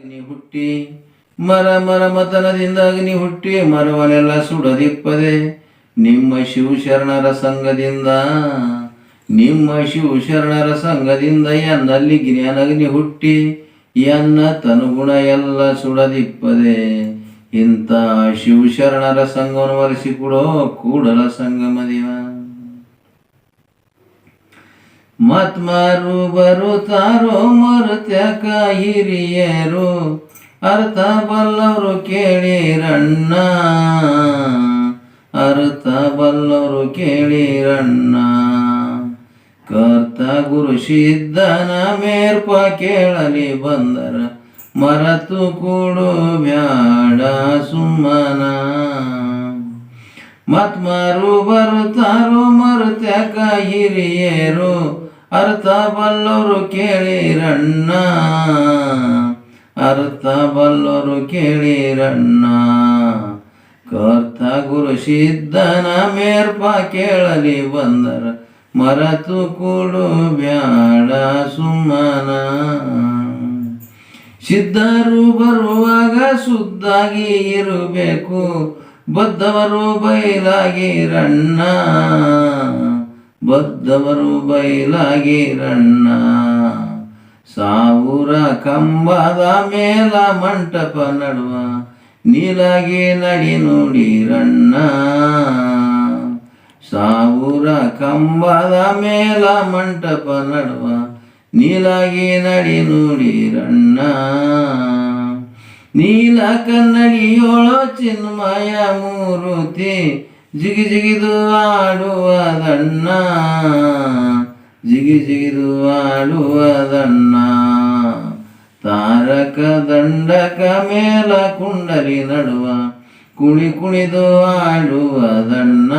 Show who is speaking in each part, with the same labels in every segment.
Speaker 1: ಅಗ್ನಿ ಹುಟ್ಟಿ ಮರ ಮರ ಮತನದಿಂದ ಅಗ್ನಿ ಹುಟ್ಟಿ ಮರವನೆಲ್ಲ ಸುಡದಿಪ್ಪದೆ ನಿಮ್ಮ ಶಿವಶರಣರ ಸಂಘದಿಂದ, ನಿಮ್ಮ ಶಿವಶರಣರ ಸಂಘದಿಂದ ಎನ್ನಲ್ಲಿ ಜ್ಞಾನಗ್ನಿ ಹುಟ್ಟಿ ಎನ್ನ ತನುಗುಣ ಎಲ್ಲ ಸುಡದಿಪ್ಪದೆ. ಇಂಥ ಶಿವಶರಣರ ಸಂಘವನ್ನು ಒರೆಸಿಕೊಡೋ ಕೂಡಲ ಸಂಗಮದಿವ ಮತ್ಮಾರು ಬರುತ್ತಾರೋ ಮರುತ್ಯಾಕ ಹಿರಿಯರು? ಅರ್ಥ ಬಲ್ಲವರು ಕೇಳಿರಣ್ಣ. ಅರ್ಥ ಬಲ್ಲವರು ಕೇಳಿರಣ್ಣ. ಕರ್ತ ಗುರು ಸಿದ್ಧನ ಮೇರ್ಪ ಕೇಳಲಿ ಬಂದರ. ಮರತು ಕೂಡು ಬ್ಯಾಡ ಸುಮ್ಮನ. ಮತ್ಮರು ಬರುತ್ತಾರೋ ಮರುತ್ಯಾಕ ಹಿರಿಯರು? ಅರ್ಥ ಬಲ್ಲೋರು ಕೇಳಿರಣ್ಣ ಅರ್ಥ ಬಲ್ಲೋರು ಕೇಳಿರಣ್ಣ ಕರ್ತ ಗುರು ಸಿದ್ಧನ ಮೇರ್ಪ ಕೇಳಲಿ ಬಂದರ. ಮರತು ಕೂಡು ಬ್ಯಾಡ ಸುಮ್ಮನ. ಸಿದ್ಧರು ಬರುವಾಗ ಸುದ್ದಾಗಿ ಇರಬೇಕು. ಬದ್ಧವರು ಬಯಲಾಗಿರಣ್ಣ ಬದ್ಧವರು ಬೈಲಾಗಿರಣ್ಣ ಸಾವುರ ಕಂಬದ ಮೇಲ ಮಂಟಪ ನಡುವ ನೀಲಾಗಿ ನಡಿ ನೋಡಿರಣ್ಣ ಸಾವುರ ಕಂಬದ ಮೇಲ ಮಂಟಪ ನಡುವ ನೀಲಾಗಿ ನಡಿ ನೋಡಿರಣ್ಣ ನೀಲ ಕನ್ನಡಿಯೋಳ ಚಿನ್ಮಯ ಮೂರುತಿ ಜಿಗಿ ಜಿಗಿದು ಆಡುವದಣ್ಣ ಜಿಗಿ ಜಿಗಿದು ಆಡುವದಣ್ಣ ತಾರಕ ದಂಡಕ ಮೇಲ ಕುಂಡಲಿ ನಡುವ ಕುಣಿ ಕುಣಿದು ಆಡುವದಣ್ಣ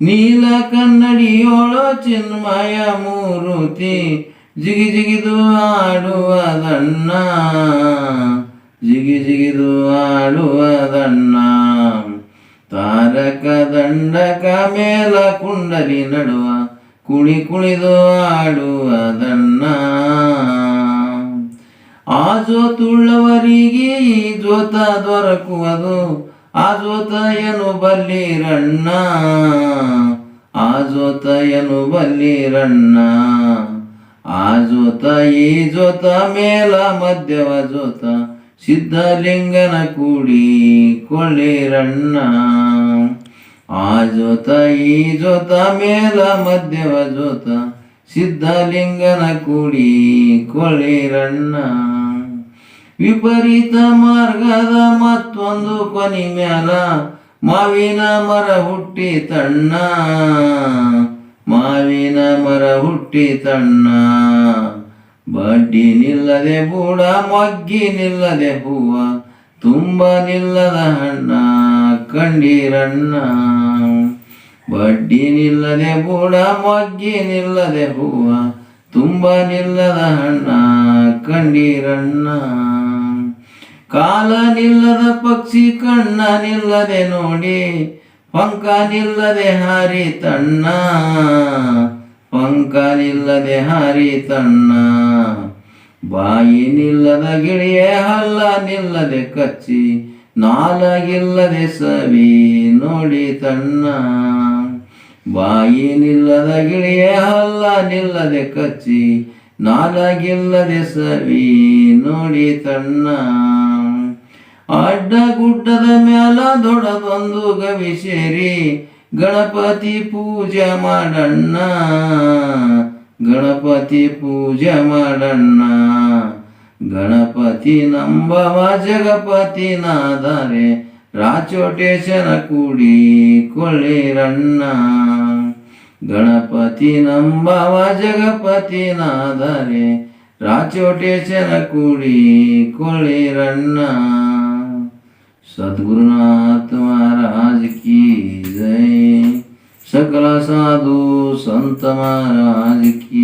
Speaker 1: ನೀಲ ಕನ್ನಡಿಯೋಳೋ ಚಿನ್ಮಯ ಮೂರುತಿ ಜಿಗಿ ಜಿಗಿದು ಆಡುವದಣ್ಣ ಜಿಗಿ ಜಿಗಿದು ಆಡುವದಣ್ಣ ತಾರಕ ಕಾಮೇಲ ಮೇಲ ಕುಂಡಲಿ ನಡುವ, ಕುಣಿ ಕುಣಿದು ಆಡುವ ದಣ್ಣ ಆ ಜೋತುಳ್ಳವರಿಗೆ ಈ ಜೋತ ದೊರಕುವುದು, ಆ ಜೋತ ಏನು ಬಲ್ಲಿರಣ್ಣ ಆ ಜೋತ ಏನು ಬಲ್ಲಿರಣ್ಣ ಆ ಜೋತ ಈ ಜೋತ ಮೇಲ ಮಧ್ಯವ ಜೋತ ಸಿದ್ಧಲಿಂಗನ ಕೂಡಿ ಕೊಳ್ಳಿರಣ್ಣ ಆ ಜೋತ ಈ ಜೋತ ಮೇಲ, ಮಧ್ಯವ ಜೋತ ಸಿದ್ಧಲಿಂಗನ ಕೂಡಿ ಕೊಳ್ಳಿರಣ್ಣ ವಿಪರೀತ ಮಾರ್ಗದ ಮತ್ತೊಂದು ಕೊನಿ ಮ್ಯಾಲ, ಮಾವಿನ ಮರ ಹುಟ್ಟಿ ತಣ್ಣ. ಮಾವಿನ ಮರ ಹುಟ್ಟಿ ತಣ್ಣ. ಬಡ್ಡಿ ನಿಲ್ಲದೆ ಬೂಡ, ಮೊಗ್ಗಿ ನಿಲ್ಲದೆ ಹೂವ, ತುಂಬ ನಿಲ್ಲದ ಹಣ್ಣ. ಕಂಡಿರಣ್ಣ ಬಡ್ಡಿ ನಿಲ್ಲದೆ ಬೂಡ, ಮೊಗ್ಗಿ ನಿಲ್ಲದೆ ಹೂವ ತುಂಬ ನಿಲ್ಲದ ಹಣ್ಣ ಕಂಡೀರಣ್ಣ ಕಾಲ ನಿಲ್ಲದ ಪಕ್ಷಿ, ಕಣ್ಣ ನಿಲ್ಲದೆ ನೋಡಿ, ಪಂಕ ನಿಲ್ಲದೆ ಹಾರಿ ತಣ್ಣ. ಪಂಕ ನಿಲ್ಲದೆ ಹಾರಿ ತಣ್ಣ. ಬಾಯಿ ನಿಲ್ಲದ ಗಿಳಿಯೇ, ಹಲ್ಲ ನಿಲ್ಲದೆ ಕಚ್ಚಿ ನಾಲಗಿಲ್ಲದೆ ಸವಿ ನೋಡಿ ತಣ್ಣ. ಬಾಯಿ ನಿಲ್ಲದ ಗಿಳಿಯ ಹಲ್ಲ ನಿಲ್ಲದೆ ಕಚ್ಚಿ, ನಾಲಗಿಲ್ಲದೆ ಸವಿ ನೋಡಿ ತಣ್ಣ. ಅಡ್ಡ ಗುಡ್ಡದ ಮ್ಯಾಲ ದೊಡ್ಡದೊಂದು ಗವಿ ಸೇರಿ, ಗಣಪತಿ ಪೂಜೆ ಮಾಡಣ್ಣ. ಗಣಪತಿ ಪೂಜೆ ಮಾಡಣ್ಣ. ಗಣಪತಿ ನಂಬವ ಜಗಪತಿ ನಾದರೆ ರಾಚೋಟೇಶನ ಕೂಡಿ ಕೊಳ್ಳಿರಣ್ಣ ಗಣಪತಿ ನಂಬವ ಜಗಪತಿ ನಾದರೆ ರಾಚೋಟೇಶನ ಕೂಡಿ ಕೊಳ್ಳಿರಣ್ಣ सद्गुरुनाथ महाराज की जय सकल साधु संत महाराज की जय